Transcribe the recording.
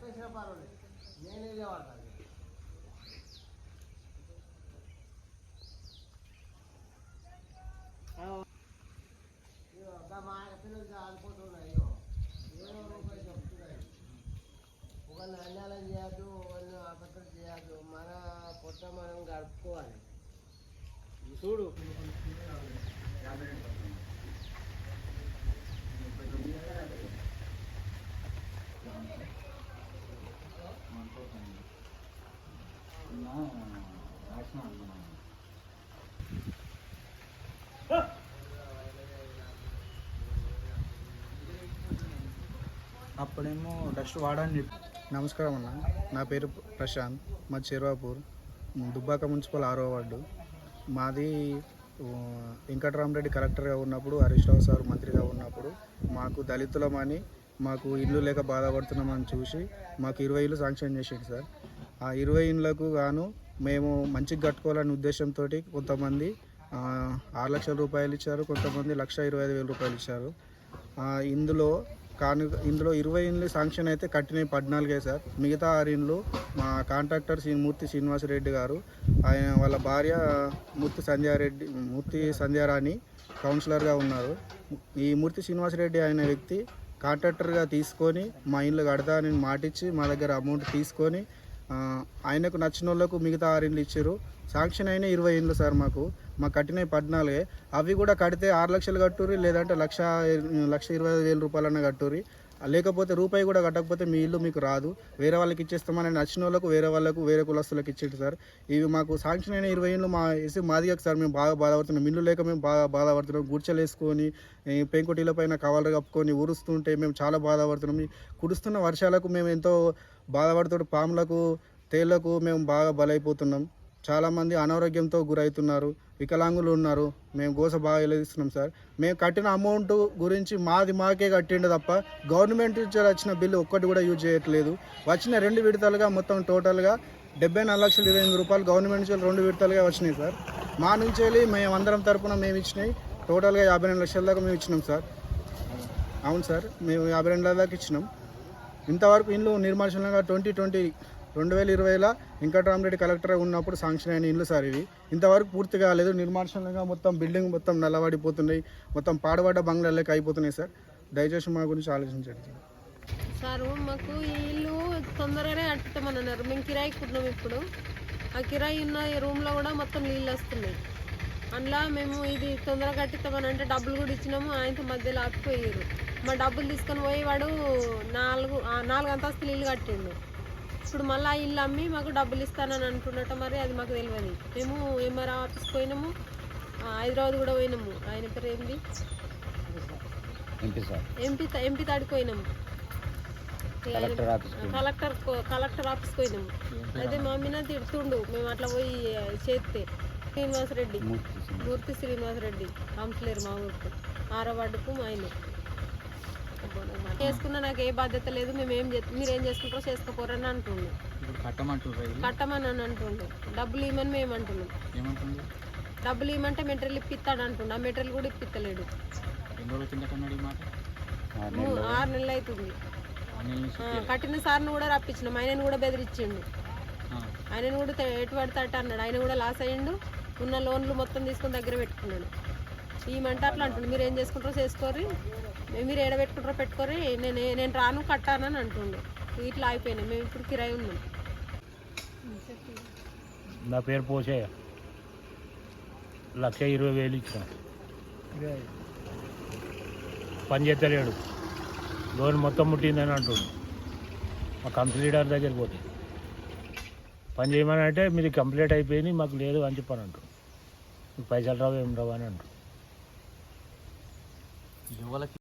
తప్పేసిన పర్వాలేదు నేనే వాడతాను మా పిల్లలకి ఆడిపోతున్నాయి అయ్యో ఏదో రూపాయలు చెప్తున్నాయి ఒకరిని అన్యాయం చేయద్దు ఒకరిని అబద్ధం చేయద్దు మన పొట్ట మనం గడుపుకోవాలి చూడు అప్పుడేమో డస్ట్ వాడని చెప్పి. నమస్కారం అన్న. నా పేరు ప్రశాంత్. మా చెరువాపూర్. దుబ్బాక మున్సిపల్ ఆరో వార్డు. మాది వెంకటరామరెడ్డి కలెక్టర్గా ఉన్నప్పుడు హరీష్ రావు సార్ మంత్రిగా ఉన్నప్పుడు మాకు దళితులమని మాకు ఇల్లు లేక బాధపడుతున్నామని చూసి మాకు ఇరవై ఇల్లు శాంక్షన్ చేసిండు సార్. ఆ ఇరవై ఇండ్లకు గాను మేము మంచిగా కట్టుకోవాలనే ఉద్దేశంతో కొంతమంది ఆరు లక్షల రూపాయలు ఇచ్చారు కొంతమంది లక్ష ఇరవై ఐదు వేల రూపాయలు ఇచ్చారు. ఇందులో కాను ఇందులో ఇరవై ఇండ్లు శాంక్షన్ అయితే కట్టినవి పద్నాలుగే సార్. మిగతా ఆరు ఇండ్లు మా కాంట్రాక్టర్ శ్రీ మూర్తి శ్రీనివాసరెడ్డి గారు ఆయన వాళ్ళ భార్య మూర్తి సంధ్యారెడ్డి మూర్తి సంధ్యారాణి కౌన్సిలర్గా ఉన్నారు. ఈ మూర్తి శ్రీనివాసరెడ్డి అనే వ్యక్తి కాంట్రాక్టర్గా తీసుకొని మా ఇండ్లు కడతా అని మాటిచ్చి మా దగ్గర అమౌంట్ తీసుకొని ఆయనకు నచ్చిన వాళ్ళకు మిగతా ఆరేళ్ళు ఇచ్చారు. శాంక్షన్ అయిన ఇరవై ఏళ్ళు సార్ మాకు. మాకు కట్టినవి పద్నాలుగే. అవి కూడా కడితే ఆరు లక్షలు కట్టుర్రి లేదంటే లక్ష లక్ష ఇరవై వేల రూపాయలన్నా కట్టుర్రి. లేకపోతే రూపాయి కూడా కట్టకపోతే మీ ఇల్లు మీకు రాదు. వేరే వాళ్ళకి ఇచ్చేస్తామని నచ్చిన వాళ్ళకు వేరే వాళ్ళకు వేరే కులస్తులకు ఇచ్చేది సార్. ఇవి మాకు శాంక్షన్ అయిన ఇరవై ఏళ్ళు మా ఎసి మాదిగాకు సార్ మేము బాగా బాధపడుతున్నాం. ఇల్లు లేక మేము బాగా బాధపడుతున్నాం. గుడ్చలు వేసుకొని పెంకుటీల పైన కవర్లు కప్పుకొని ఊరుస్తుంటే మేము చాలా బాధపడుతున్నాం. కురుస్తున్న వర్షాలకు మేము ఎంతో బాధపడుతూ పాములకు తేళ్ళకు మేము బాగా బలైపోతున్నాం. చాలామంది అనారోగ్యంతో గురవుతున్నారు వికలాంగులు ఉన్నారు. మేము గోస బాగా వెలిగిస్తున్నాం సార్. మేము కట్టిన అమౌంట్ గురించి మాది మాకే కట్టిండు తప్ప గవర్నమెంట్ నుంచి వచ్చిన బిల్లు ఒక్కటి కూడా యూజ్ చేయట్లేదు. వచ్చిన రెండు విడతలుగా మొత్తం టోటల్గా డెబ్బై నాలుగు లక్షల ఇరవై ఎనిమిది రూపాయలు గవర్నమెంట్ నుంచి రెండు విడతలుగా వచ్చినాయి సార్. మా నుంచి వెళ్ళి మేము అందరం తరపున మేము ఇచ్చినాయి. టోటల్గా యాభై రెండు లక్షల దాకా మేము ఇచ్చినాం సార్. అవును సార్ మేము యాభై రెండు లక్షల దాకా ఇచ్చినాం. ఇంతవరకు ఇండ్లు నిర్మాణంగా ట్వంటీ ట్వంటీ రెండు వేల ఇరవైలో వెంకటరామరెడ్డి కలెక్టర్ ఉన్నప్పుడు శాంక్షన్ అయిన ఇండ్లు సార్ ఇవి. ఇంతవరకు పూర్తి కాలేదు. నిర్మాణంగా మొత్తం బిల్డింగ్ మొత్తం నల్లబడిపోతున్నాయి మొత్తం పాడబడ్డ బంగ్లాలకి అయిపోతున్నాయి సార్. దయచేసి మా గురించి ఆలోచించండి సార్. మాకు ఈ ఇల్లు తొందరగానే కట్టుతామని అన్నారు మేము కిరాయికి ఉన్నాం ఇప్పుడు. ఆ కిరాయి ఉన్న రూమ్లో కూడా మొత్తం నీళ్ళు వస్తున్నాయి. అందులో మేము ఇది తొందరగా కట్టిస్తామని అంటే డబ్బులు కూడా ఇచ్చినాము. ఆయనతో మధ్యలో ఆపిపోయారు మా డబ్బులు తీసుకొని పోయి వాడు నాలుగు నాలుగు అంతస్తులు ఇల్లు కట్టిండు. ఇప్పుడు మళ్ళీ ఇల్లు అమ్మి మాకు డబ్బులు ఇస్తానని అంటున్నట్టు మరి అది మాకు తెలియదు. మేము ఎంఆర్ ఆఫీస్ పోయినాము. హైదరాబాద్ కూడా పోయినాము. ఆయన పేరు ఏంది? ఎంపీ ఎంపీ తాడికి పోయినాము. కలెక్టర్ ఆఫీస్ కలెక్టర్ ఆఫీస్కి పోయినాము. అయితే మా మీద తిడుతుండు. మేము అట్లా పోయి చేస్తే శ్రీనివాసరెడ్డి. మూర్తి శ్రీనివాసరెడ్డి. కౌన్సిలర్ మా ఊరికి. ఆరో వార్డుకు మా ఆయన చేసుకున్నా నాకు ఏ బాధ్యత లేదు మేము ఏం చేస్తాం మీరు ఏం చేసుకుంటారో చేసుకోపోరని అంటుండు. కట్టమని అని అంటుండు. డబ్బులు ఇవ్వమని మేము అంటున్నాం. ఏమంటుంది డబ్బులు ఇవ్వమంటే మెటీరియల్ ఇప్పిస్తాడు అంటుండు. ఆ మెటీరియల్ కూడా ఇప్పిస్తలేడు ఆరు నెలలు. అవుతుంది కట్టిన సార్ని కూడా రప్పించినాం. ఆయనను కూడా బెదిరించిండు. ఆయనను కూడా ఎటు పడితే అట్ట అన్నాడు. ఆయన కూడా లాస్ అయ్యిండు. ఉన్న లోన్లు మొత్తం తీసుకొని దగ్గర పెట్టుకున్నాడు. ఈ మంట అట్లా అంటుండు. మీరు ఏం చేసుకుంటారో చేసుకోరి మీరు ఏడబెట్టుకుంటారో పెట్టుకోరి నేను నేను రాను కట్టానని అంటుండు. ఇట్లా అయిపోయినాయి. మేము ఇప్పుడు కిరాయి ఉన్నాం. నా పేరు పోసయ్య లక్ష ఇరవై వేలు ఇచ్చిన. పని చేస్తలేడు. లోన్ మొత్తం ముట్టిందని అంటుండు. మా కంపెనీ లీడర్ దగ్గరికి పోతే. పని చేయమని అంటే మీది కంప్లీట్ అయిపోయింది మాకు లేదు అని చెప్పాను అంటు పైసలు రావు ఏం రావు అని అంటు Jumpa.